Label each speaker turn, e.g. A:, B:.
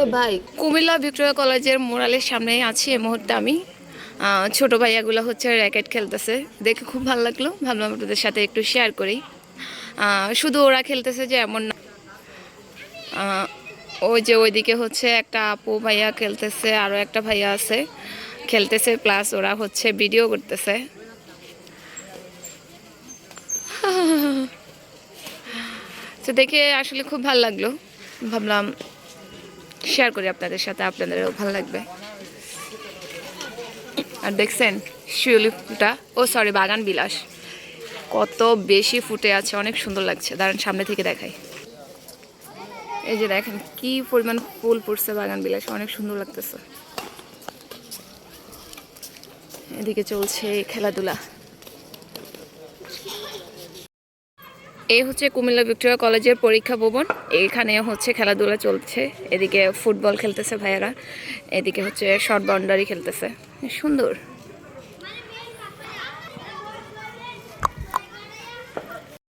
A: এ ভাই,
B: কুমিল্লা ভিক্টোরিয়া কলেজের মোরালের সামনেই আছি এই মুহূর্তে আমি। ছোট ভাইয়াগুলো হচ্ছে র্যাকেট খেলতেছে। দেখে খুব ভালো লাগল। ভাবলাম আপনাদের সাথে একটু শেয়ার করি। শুধু ওরা খেলতেছে যে এমন না। ওই যে ওইদিকে হচ্ছে একটা আপু ভাইয়া খেলতেছে আরও একটা ভাইয়া আছে। খেলতেছে প্লাস ওরা হচ্ছে ভিডিও করতেছে। তো দেখে আসলে খুব ভালো লাগল। ভাবলাম শেয়ার করি আপনাদের সাথে, আপনাদেরও ভালো লাগবে। আর দেখছেন শিউলি ফুটা ও সরি বাগান বিলাস। কত বেশি ফুটে আছে, অনেক সুন্দর লাগছে। দাঁড়ান, সামনে থেকে দেখাই। এই যে দেখেন, কি পরিমাণ ফুল পড়ছে বাগান বিলাস, অনেক সুন্দর লাগতেছে। এদিকে চলছে খেলাধুলা। এই হচ্ছে কুমিল্লা ভিক্টোরিয়া কলেজের পরীক্ষা ভবন। এখানে হচ্ছে খেলাধুলা চলছে। এদিকে ফুটবল খেলতেছে ভাইয়েরা। এদিকে হচ্ছে শর্ট বাউন্ডারি খেলতেছে। সুন্দর।